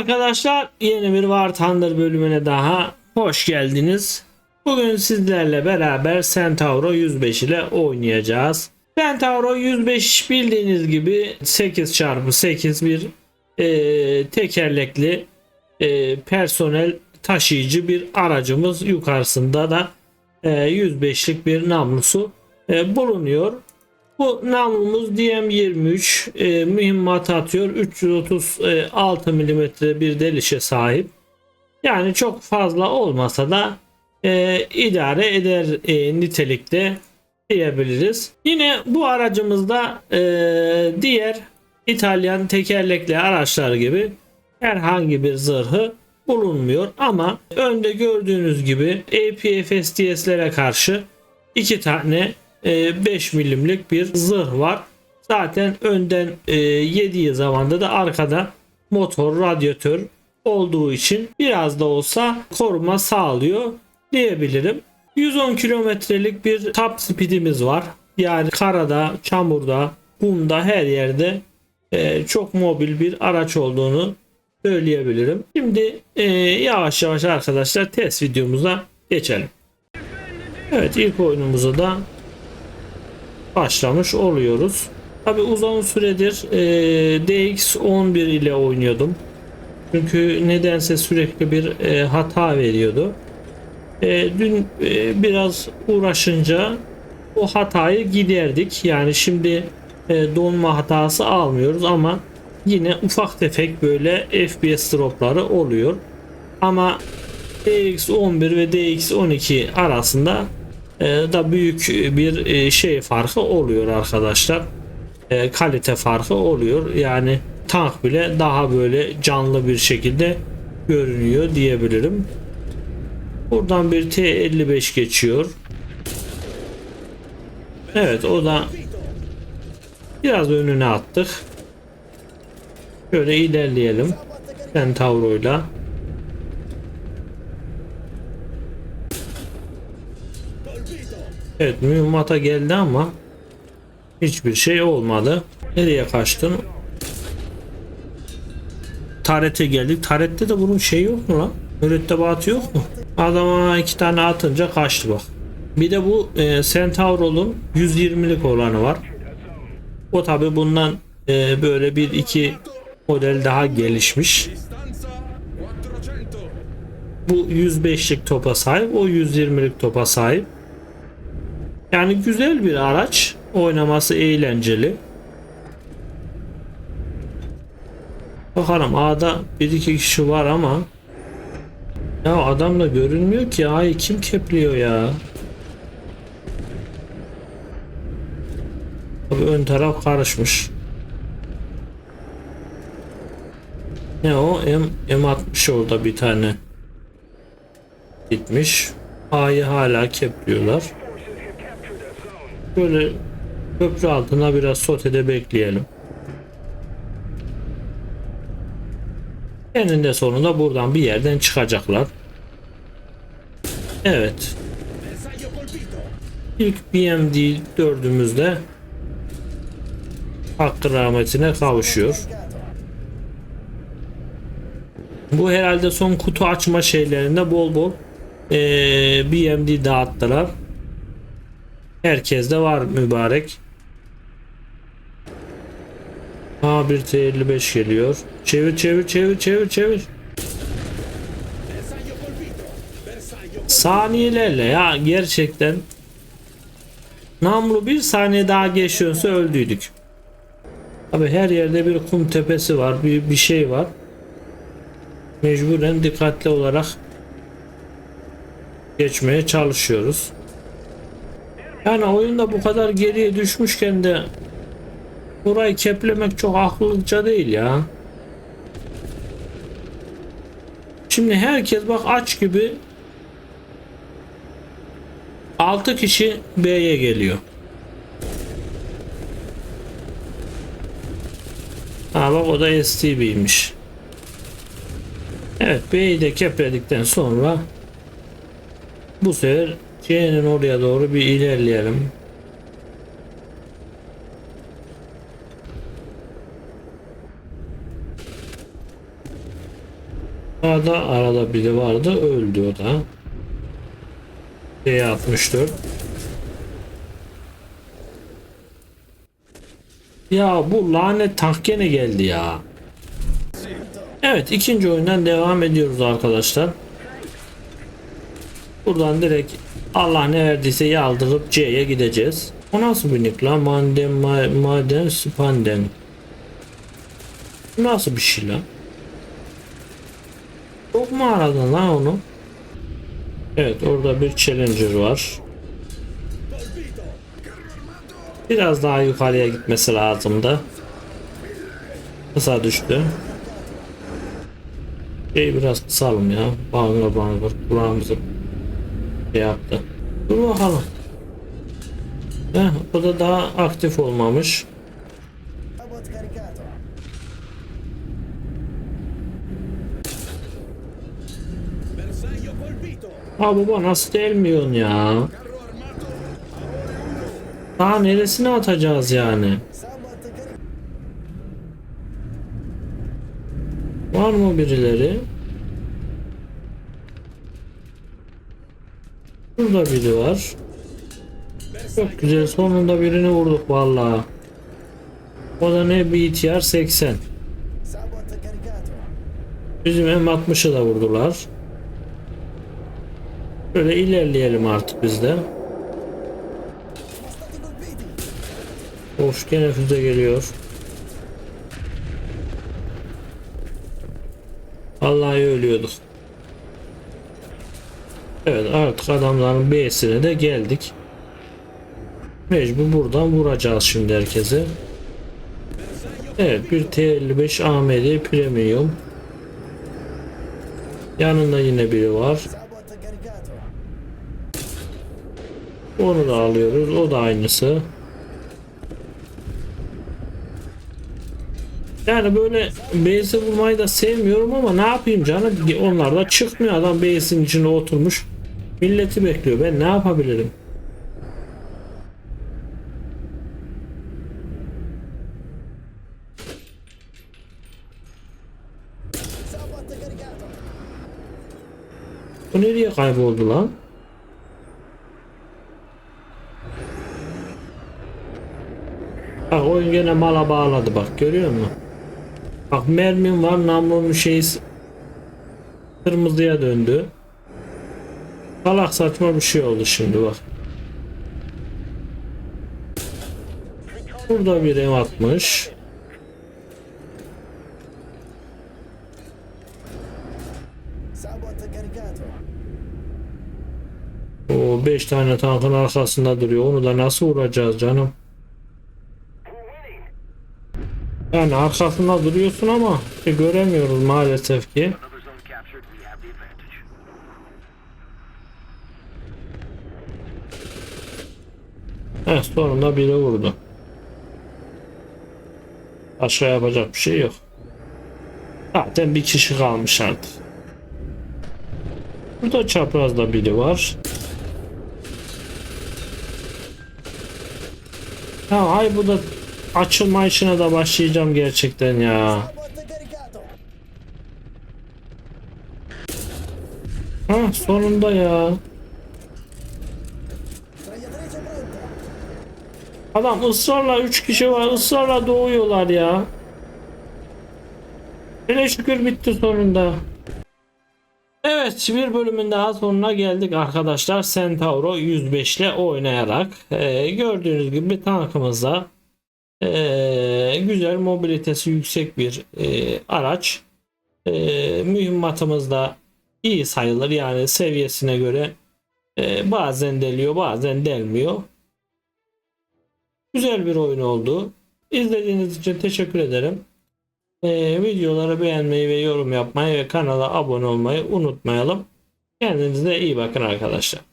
arkadaşlar. Yeni bir War Thunder bölümüne daha hoş geldiniz. Bugün sizlerle beraber Centauro 105 ile oynayacağız. Centauro 105 bildiğiniz gibi 8x8 bir e, tekerlekli e, personel taşıyıcı bir aracımız. Yukarısında da e, 105'lik bir namlusu e, bulunuyor. Bu namlumuz DM23 e, mühimmat atıyor. 336 mm bir delişe sahip. Yani çok fazla olmasa da e, idare eder e, nitelikte diyebiliriz. Yine bu aracımızda e, diğer İtalyan tekerlekli araçlar gibi herhangi bir zırhı bulunmuyor ama önde gördüğünz gibi APFSTS'lere karşı iki tane 5 milimlik bir zırh var. Zaten önden e, yediği zamanda da arkada motor, radyatör olduğu için biraz da olsa koruma sağlıyor diyebilirim. 110 kilometrelik bir top speedimiz var. Yani karada, çamurda, kumda her yerde e, çok mobil bir araç olduğunu söyleyebilirim. Şimdi e, yavaş yavaş arkadaşlar test videomuza geçelim. Evet ilk oyunumuzu da başlamış oluyoruz. Tabi uzun süredir e, DX11 ile oynuyordum. Çünkü nedense sürekli bir e, hata veriyordu. E, dün e, biraz uğraşınca o hatayı giderdik. Yani şimdi e, donma hatası almıyoruz ama yine ufak tefek böyle FPS dropları oluyor. Ama DX11 ve DX12 arasında da büyük bir e, şey farkı oluyor arkadaşlar. E, kalite farkı oluyor. Yani tank bile daha böyle canlı bir şekilde görünüyor diyebilirim. Buradan bir T55 geçiyor. Evet o da biraz önüne attık. Şöyle ilerleyelim. Centauro'yla. Evet mühimmata geldi ama hiçbir şey olmadı. Nereye kaçtın? Tarete geldik. Tarette de bunun şey yok mu lan? Mürettebatı yok mu? Adama iki tane atınca kaçtı bak. Bir de bu e, Centaurol'un 120'lik olanı var. O tabi bundan e, böyle bir iki model daha gelişmiş. Bu 105'lik topa sahip, o 120'lik topa sahip. Yani güzel bir araç. Oynaması eğlenceli. Bakalım A'da bir iki kişi var ama. Ya adam da görünmüyor ki. Ay kim kepliyor ya? Tabii ön taraf karışmış. Ne o? M, M60 orada bir tane. Gitmiş. A'yı hala kepliyorlar Böyle köprü altına biraz sotede bekleyelim Eninde sonunda buradan bir yerden çıkacaklar. Evet. İlk BMD dördümüzde hakkı rahmetine kavuşuyor. Bu herhalde son kutu açma şeylerinde bol bol ee, BMD dağıttılar. Herkes de var mübarek. Ha bir T55 geliyor. Çevir çevir çevir çevir çevir. Saniyelerle ya gerçekten. Namlu bir saniye daha geçiyorsa öldüydük. Abi her yerde bir kum tepesi var. Bir, bir şey var. Mecburen dikkatli olarak geçmeye çalışıyoruz. Yani oyunda bu kadar geriye düşmüşken de Burayı keplemek çok akıllıca değil ya. Şimdi herkes bak aç gibi 6 kişi B'ye geliyor. Ha bak o da STB'ymiş. Evet B'yi de kepledikten sonra bu sefer C'nin oraya doğru bir ilerleyelim. Sağda arada biri vardı öldü o da. D64 Ya bu lanet tank gene geldi ya. Evet ikinci oyundan devam ediyoruz arkadaşlar. Buradan direkt Allah ne verdiyse yaldırıp C'ye gideceğiz. O nasıl bir nick lan? Maden, ma maden, spanden. Nasıl bir şey lan? Çok mu aradın lan onu? Evet orada bir challenger var. Biraz daha yukarıya gitmesi lazımdı. Kısa düştü. Şey biraz kısalım ya. Bangır bangır kulağımızı şey yaptı. Dur bakalım. Heh, bu da daha aktif olmamış. Ha baba nasıl delmiyorsun ya? Daha neresine atacağız yani? Var mı birileri? Burada biri var. Çok güzel sonunda birini vurduk vallahi. O da ne BTR 80. Sabot caricato. Bizim M60'ı da vurdular. Böyle ilerleyelim artık biz de. Of gene füze geliyor. Vallahi ölüyorduk. Evet artık adamların B'sine de geldik. Mecbur buradan vuracağız şimdi herkese. Evet bir T55 AMD Premium. Yanında yine biri var. Onu da alıyoruz. O da aynısı. Yani böyle base'e vurmayı da sevmiyorum ama ne yapayım canım? Onlar da çıkmıyor. Adam base'in içinde oturmuş. Milleti bekliyor. Ben ne yapabilirim? Bu nereye kayboldu lan? Bak oyun gene mala bağladı bak görüyor musun? Bak mermim var namlunun şeyi kırmızıya döndü. Salak saçma bir şey oldu şimdi bak. Burada bir ev atmış. O 5 tane tankın arkasında duruyor. Onu da nasıl vuracağız canım? Yani arkasında duruyorsun ama göremiyoruz maalesef ki. Heh, sonunda biri vurdu. Başka yapacak bir şey yok. Zaten bir kişi kalmış artık. Burada çaprazda biri var. Ya ay bu da açılma işine de başlayacağım gerçekten ya. Ha sonunda ya. Adam ısrarla 3 kişi var ısrarla doğuyorlar ya. Hele şükür bitti sonunda. Evet bir bölümün daha sonuna geldik arkadaşlar. Centauro 105 ile oynayarak. Ee, gördüğünüz gibi tankımızda ee, güzel mobilitesi yüksek bir ee, araç. Ee, mühimmatımız da iyi sayılır yani seviyesine göre ee, bazen deliyor bazen delmiyor. Güzel bir oyun oldu. İzlediğiniz için teşekkür ederim. Ee, videoları beğenmeyi ve yorum yapmayı ve kanala abone olmayı unutmayalım. Kendinize iyi bakın arkadaşlar.